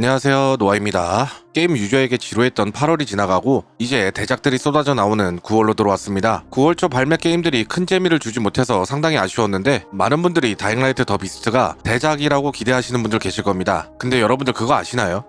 안녕하세요 노아입니다. 게임 유저에게 지루했던 8월이 지나가고 이제 대작들이 쏟아져 나오는 9월로 들어왔습니다. 9월 초 발매 게임들이 큰 재미를 주지 못해서 상당히 아쉬웠는데 많은 분들이 다잉라이트 더 비스트가 대작이라고 기대하시는 분들 계실 겁니다. 근데 여러분들 그거 아시나요?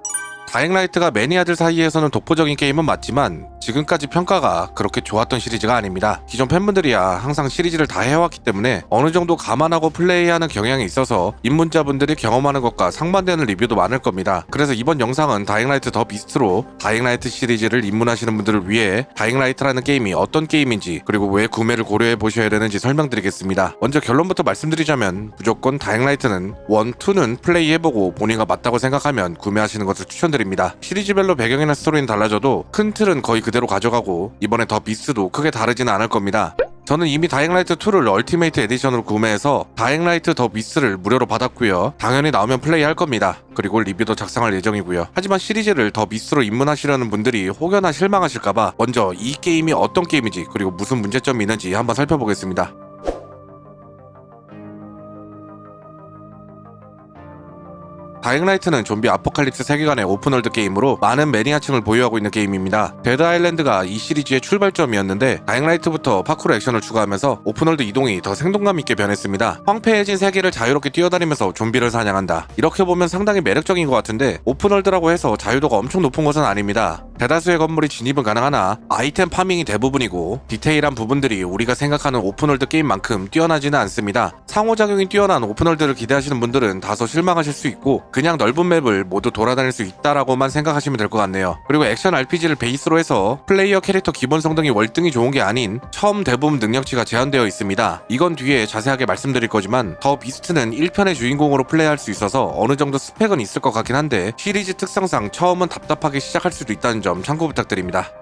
다잉라이트가 매니아들 사이에서는 독보적인 게임은 맞지만 지금까지 평가가 그렇게 좋았던 시리즈가 아닙니다. 기존 팬분들이야 항상 시리즈를 다 해왔기 때문에 어느 정도 감안하고 플레이하는 경향이 있어서 입문자분들이 경험하는 것과 상반되는 리뷰도 많을 겁니다. 그래서 이번 영상은 다잉라이트 더 비스트로 다잉라이트 시리즈를 입문하시는 분들을 위해 다잉라이트라는 게임이 어떤 게임인지 그리고 왜 구매를 고려해 보셔야 되는지 설명드리겠습니다. 먼저 결론부터 말씀드리자면 무조건 다잉라이트는 1, 2는 플레이해보고 본인과 맞다고 생각하면 구매하시는 것을 추천드립니다. 시리즈별로 배경이나 스토리는 달라져도 큰 틀은 거의 그 대로 가져가고 이번에 더 비스도 크게 다르지는 않을 겁니다. 저는 이미 다잉라이트 2를 얼티메이트 에디션으로 구매해서 다잉라이트 더 비스를 무료로 받았고요. 당연히 나오면 플레이할 겁니다. 그리고 리뷰도 작성할 예정이고요. 하지만 시리즈를 더 비스로 입문하시려는 분들이 혹여나 실망하실까봐 먼저 이 게임이 어떤 게임인지 그리고 무슨 문제점이 있는지 한번 살펴보겠습니다. 다잉라이트는 좀비 아포칼립스 세계관의 오픈월드 게임으로 많은 매니아층을 보유하고 있는 게임입니다. 데드 아일랜드가 이 시리즈의 출발점이었는데 다잉라이트부터 파쿠르 액션을 추가하면서 오픈월드 이동이 더 생동감 있게 변했습니다. 황폐해진 세계를 자유롭게 뛰어다니면서 좀비를 사냥한다. 이렇게 보면 상당히 매력적인 것 같은데 오픈월드라고 해서 자유도가 엄청 높은 것은 아닙니다. 대다수의 건물이 진입은 가능하나 아이템 파밍이 대부분이고 디테일한 부분들이 우리가 생각하는 오픈월드 게임만큼 뛰어나지는 않습니다. 상호작용이 뛰어난 오픈월드를 기대하시는 분들은 다소 실망하실 수 있고 그냥 넓은 맵을 모두 돌아다닐 수 있다라고만 생각하시면 될 것 같네요. 그리고 액션 RPG를 베이스로 해서 플레이어 캐릭터 기본 성능이 월등히 좋은 게 아닌 처음 대부분 능력치가 제한되어 있습니다. 이건 뒤에 자세하게 말씀드릴 거지만 더 비스트는 1편의 주인공으로 플레이할 수 있어서 어느 정도 스펙은 있을 것 같긴 한데 시리즈 특성상 처음은 답답하게 시작할 수도 있다는 점 참고 부탁드립니다.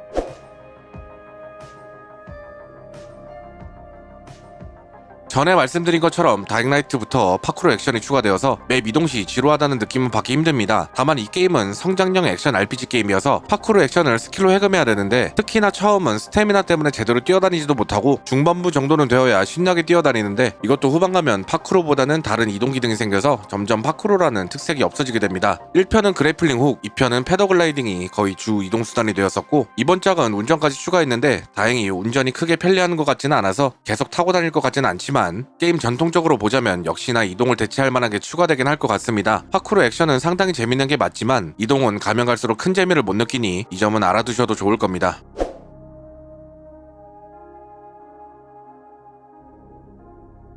전에 말씀드린 것처럼 다잉라이트부터 파쿠르 액션이 추가되어서 맵 이동 시 지루하다는 느낌은 받기 힘듭니다. 다만 이 게임은 성장형 액션 RPG 게임이어서 파쿠르 액션을 스킬로 해금해야 되는데 특히나 처음은 스태미나 때문에 제대로 뛰어다니지도 못하고 중반부 정도는 되어야 신나게 뛰어다니는데 이것도 후반 가면 파쿠르보다는 다른 이동 기능이 생겨서 점점 파쿠르라는 특색이 없어지게 됩니다. 1편은 그래플링 훅, 2편은 패더글라이딩이 거의 주 이동 수단이 되었었고 이번 작은 운전까지 추가했는데 다행히 운전이 크게 편리하는 것 같지는 않아서 계속 타고 다닐 것 같지는 않지만 게임 전통적으로 보자면 역시나 이동을 대체할 만한 게 추가되긴 할 것 같습니다. 파쿠르 액션은 상당히 재밌는 게 맞지만 이동은 가면 갈수록 큰 재미를 못 느끼니 이 점은 알아두셔도 좋을 겁니다.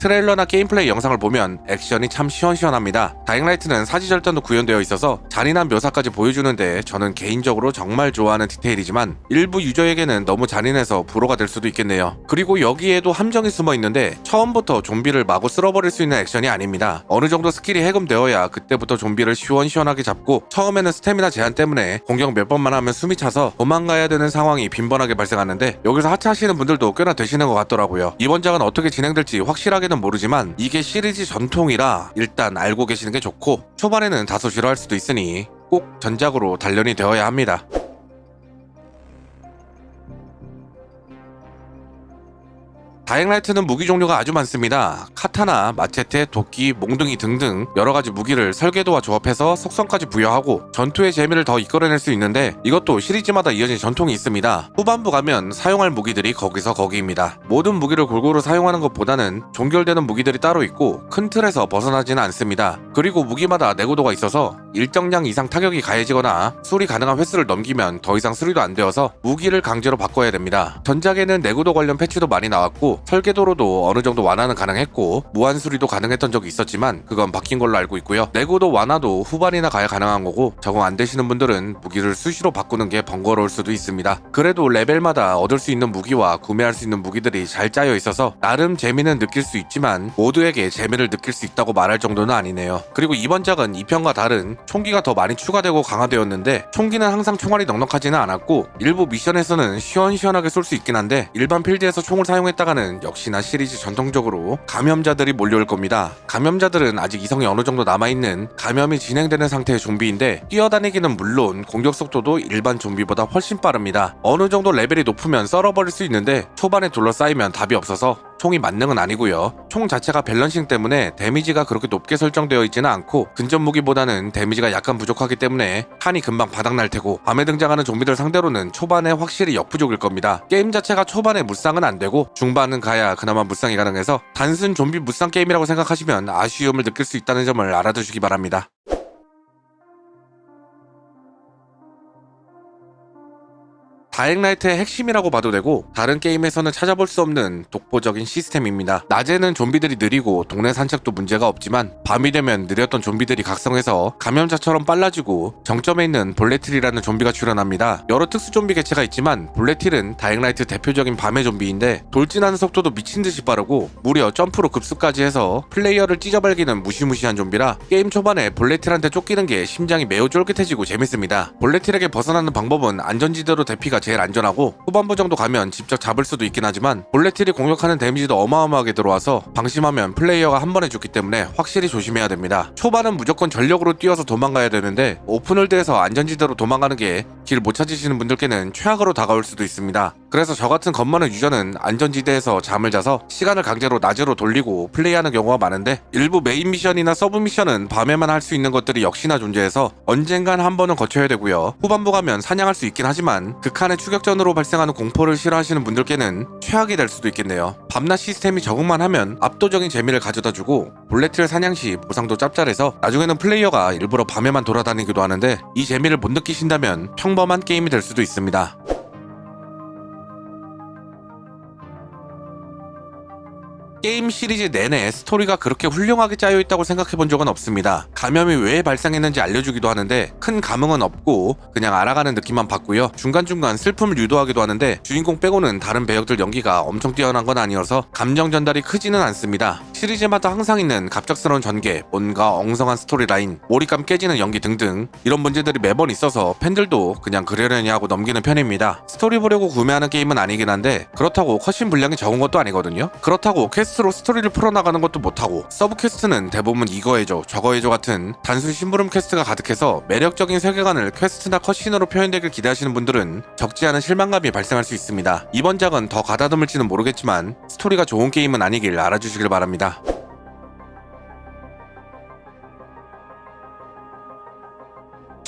트레일러나 게임플레이 영상을 보면 액션이 참 시원시원합니다. 다잉라이트는 사지절단도 구현되어 있어서 잔인한 묘사까지 보여주는데 저는 개인적으로 정말 좋아하는 디테일이지만 일부 유저에게는 너무 잔인해서 불호가 될 수도 있겠네요. 그리고 여기에도 함정이 숨어 있는데 처음부터 좀비를 마구 쓸어버릴 수 있는 액션이 아닙니다. 어느 정도 스킬이 해금되어야 그때부터 좀비를 시원시원하게 잡고 처음에는 스태미나 제한 때문에 공격 몇 번만 하면 숨이 차서 도망가야 되는 상황이 빈번하게 발생하는데 여기서 하차하시는 분들도 꽤나 되시는 것 같더라고요. 이번 작은 어떻게 진행될지 확실하게 는 모르지만 이게 시리즈 전통이라 일단 알고 계시는 게 좋고 초반에는 다소 싫어할 수도 있으니 꼭 전작으로 단련이 되어야 합니다. 다잉라이트는 무기 종류가 아주 많습니다. 카타나, 마체테, 도끼, 몽둥이 등등 여러 가지 무기를 설계도와 조합해서 속성까지 부여하고 전투의 재미를 더 이끌어낼 수 있는데 이것도 시리즈마다 이어진 전통이 있습니다. 후반부 가면 사용할 무기들이 거기서 거기입니다. 모든 무기를 골고루 사용하는 것보다는 종결되는 무기들이 따로 있고 큰 틀에서 벗어나지는 않습니다. 그리고 무기마다 내구도가 있어서 일정량 이상 타격이 가해지거나 수리 가능한 횟수를 넘기면 더 이상 수리도 안 되어서 무기를 강제로 바꿔야 됩니다. 전작에는 내구도 관련 패치도 많이 나왔고 설계도로도 어느 정도 완화는 가능했고 무한 수리도 가능했던 적이 있었지만 그건 바뀐 걸로 알고 있고요. 내구도 완화도 후반이나 가야 가능한 거고 적응 안 되시는 분들은 무기를 수시로 바꾸는 게 번거로울 수도 있습니다. 그래도 레벨마다 얻을 수 있는 무기와 구매할 수 있는 무기들이 잘 짜여 있어서 나름 재미는 느낄 수 있지만 모두에게 재미를 느낄 수 있다고 말할 정도는 아니네요. 그리고 이번 작은 2편과 다른 총기가 더 많이 추가되고 강화되었는데 총기는 항상 총알이 넉넉하지는 않았고 일부 미션에서는 시원시원하게 쏠 수 있긴 한데 일반 필드에서 총을 사용했다가는 역시나 시리즈 전통적으로 감염자들이 몰려올 겁니다. 감염자들은 아직 이성이 어느 정도 남아있는 감염이 진행되는 상태의 좀비인데 뛰어다니기는 물론 공격 속도도 일반 좀비보다 훨씬 빠릅니다. 어느 정도 레벨이 높으면 썰어버릴 수 있는데 초반에 둘러싸이면 답이 없어서 총이 만능은 아니고요. 총 자체가 밸런싱 때문에 데미지가 그렇게 높게 설정되어 있지는 않고 근접 무기보다는 데미지가 약간 부족하기 때문에 탄이 금방 바닥날 테고 밤에 등장하는 좀비들 상대로는 초반에 확실히 역부족일 겁니다. 게임 자체가 초반에 무쌍은 안 되고 중반은 가야 그나마 무쌍이 가능해서 단순 좀비 무쌍 게임이라고 생각하시면 아쉬움을 느낄 수 있다는 점을 알아두시기 바랍니다. 다행라이트의 핵심이라고 봐도 되고 다른 게임에서는 찾아볼 수 없는 독보적인 시스템입니다. 낮에는 좀비들이 느리고 동네 산책도 문제가 없지만 밤이 되면 느렸던 좀비들이 각성해서 감염자처럼 빨라지고 정점에 있는 볼레틸이라는 좀비가 출현합니다. 여러 특수 좀비 개체가 있지만 볼레틸은 다행라이트 대표적인 밤의 좀비인데 돌진하는 속도도 미친 듯이 빠르고 무려 점프로 급수까지 해서 플레이어를 찢어발기는 무시무시한 좀비라 게임 초반에 볼레틸한테 쫓기는 게 심장이 매우 쫄깃해지고 재밌습니다. 볼레틸에게 벗어나는 방법은 안전지대로 대피가 제일 안전하고 후반부 정도 가면 직접 잡을 수도 있긴 하지만 볼레틸이 공격하는 데미지도 어마어마하게 들어와서 방심하면 플레이어가 한 번에 죽기 때문에 확실히 조심해야 됩니다. 초반은 무조건 전력으로 뛰어서 도망가야 되는데 오픈월드에서 안전지대로 도망가는 게 길 못 찾으시는 분들께는 최악으로 다가올 수도 있습니다. 그래서 저 같은 겁많은 유저는 안전지대에서 잠을 자서 시간을 강제로 낮으로 돌리고 플레이하는 경우가 많은데 일부 메인 미션이나 서브 미션은 밤에만 할 수 있는 것들이 역시나 존재해서 언젠간 한 번은 거쳐야 되고요. 후반부 가면 사냥할 수 있긴 하지만 극한의 추격전으로 발생하는 공포를 싫어하시는 분들께는 최악이 될 수도 있겠네요. 밤낮 시스템이 적응만 하면 압도적인 재미를 가져다주고 볼레틸 사냥 시 보상도 짭짤해서 나중에는 플레이어가 일부러 밤에만 돌아다니기도 하는데 이 재미를 못 느끼신다면 평범한 게임이 될 수도 있습니다. 게임 시리즈 내내 스토리가 그렇게 훌륭하게 짜여 있다고 생각해 본 적은 없습니다. 감염이 왜 발생했는지 알려주기도 하는데 큰 감흥은 없고 그냥 알아가는 느낌만 받고요. 중간중간 슬픔을 유도하기도 하는데 주인공 빼고는 다른 배역들 연기가 엄청 뛰어난 건 아니어서 감정 전달이 크지는 않습니다. 시리즈마다 항상 있는 갑작스러운 전개, 뭔가 엉성한 스토리라인, 몰입감 깨지는 연기 등등 이런 문제들이 매번 있어서 팬들도 그냥 그러려니 하고 넘기는 편입니다. 스토리 보려고 구매하는 게임은 아니긴 한데 그렇다고 컷신 분량이 적은 것도 아니거든요. 그렇다고 퀘스트 로 스토리를 풀어나가는 것도 못하고 서브 퀘스트는 대부분 이거 해줘 저거 해줘 같은 단순 심부름 퀘스트가 가득해서 매력적인 세계관을 퀘스트나 컷신으로 표현되길 기대하시는 분들은 적지 않은 실망감이 발생할 수 있습니다. 이번 작은 더 가다듬을지는 모르겠지만 스토리가 좋은 게임은 아니길 알아주시길 바랍니다.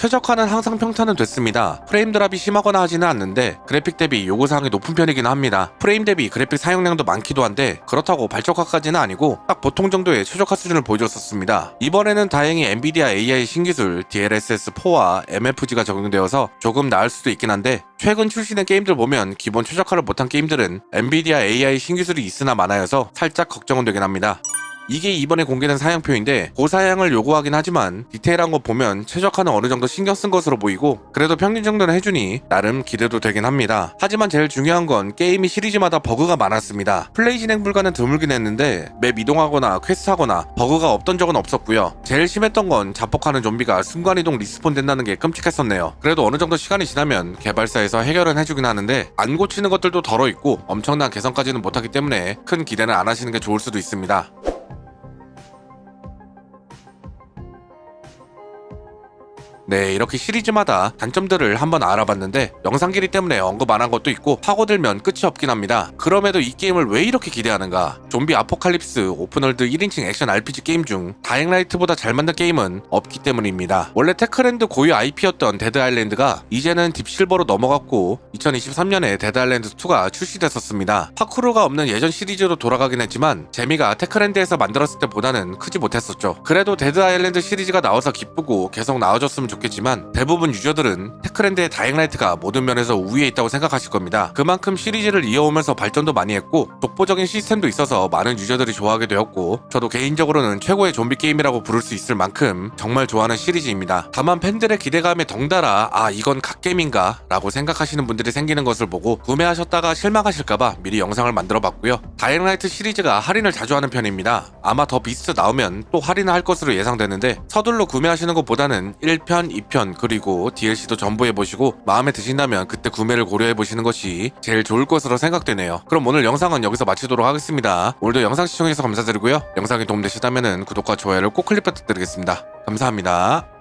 최적화는 항상 평탄은 됐습니다. 프레임 드랍이 심하거나 하지는 않는데 그래픽 대비 요구사항이 높은 편이긴 합니다. 프레임 대비 그래픽 사용량도 많기도 한데 그렇다고 발적화까지는 아니고 딱 보통 정도의 최적화 수준을 보여줬었습니다. 이번에는 다행히 엔비디아 AI 신기술 DLSS4와 MFG가 적용되어서 조금 나을 수도 있긴 한데 최근 출시된 게임들 보면 기본 최적화를 못한 게임들은 엔비디아 AI 신기술이 있으나 마나여서 살짝 걱정은 되긴 합니다. 이게 이번에 공개된 사양표인데 고사양을 요구하긴 하지만 디테일한 거 보면 최적화는 어느 정도 신경 쓴 것으로 보이고 그래도 평균 정도는 해주니 나름 기대도 되긴 합니다. 하지만 제일 중요한 건 게임이 시리즈마다 버그가 많았습니다. 플레이 진행 불가는 드물긴 했는데 맵 이동하거나 퀘스트하거나 버그가 없던 적은 없었고요. 제일 심했던 건 자폭하는 좀비가 순간이동 리스폰 된다는 게 끔찍했었네요. 그래도 어느 정도 시간이 지나면 개발사에서 해결은 해주긴 하는데 안 고치는 것들도 덜어 있고 엄청난 개선까지는 못하기 때문에 큰 기대는 안 하시는 게 좋을 수도 있습니다. 네, 이렇게 시리즈마다 단점들을 한번 알아봤는데 영상 길이 때문에 언급 안 한 것도 있고 파고들면 끝이 없긴 합니다. 그럼에도 이 게임을 왜 이렇게 기대하는가? 좀비 아포칼립스 오픈월드 1인칭 액션 RPG 게임 중 다행라이트보다 잘 만든 게임은 없기 때문입니다. 원래 테크랜드 고유 IP였던 데드 아일랜드가 이제는 딥실버로 넘어갔고 2023년에 데드 아일랜드 2가 출시됐었습니다. 파쿠르가 없는 예전 시리즈로 돌아가긴 했지만 재미가 테크랜드에서 만들었을 때보다는 크지 못했었죠. 그래도 데드 아일랜드 시리즈가 나와서 기쁘고 계속 나와줬으면 좋겠 지만 대부분 유저들은 테크랜드의 다행라이트가 모든 면에서 우위에 있다고 생각하실 겁니다. 그만큼 시리즈를 이어오면서 발전도 많이 했고 독보적인 시스템도 있어서 많은 유저들이 좋아하게 되었고 저도 개인적으로는 최고의 좀비 게임이라고 부를 수 있을 만큼 정말 좋아하는 시리즈입니다. 다만 팬들의 기대감에 덩달아 아 이건 갓게임인가 라고 생각하시는 분들이 생기는 것을 보고 구매하셨다가 실망하실까봐 미리 영상을 만들어 봤고요. 다행라이트 시리즈가 할인을 자주 하는 편입니다. 아마 더 비스트 나오면 또 할인을 할 것으로 예상되는데 서둘러 구매하시는 것보다는 1편 1 편, 2편 그리고 DLC도 전부 해보시고 마음에 드신다면 그때 구매를 고려해보시는 것이 제일 좋을 것으로 생각되네요. 그럼 오늘 영상은 여기서 마치도록 하겠습니다. 오늘도 영상 시청해주셔서 감사드리고요. 영상이 도움되시다면 구독과 좋아요를 꼭 클릭 부탁드리겠습니다. 감사합니다.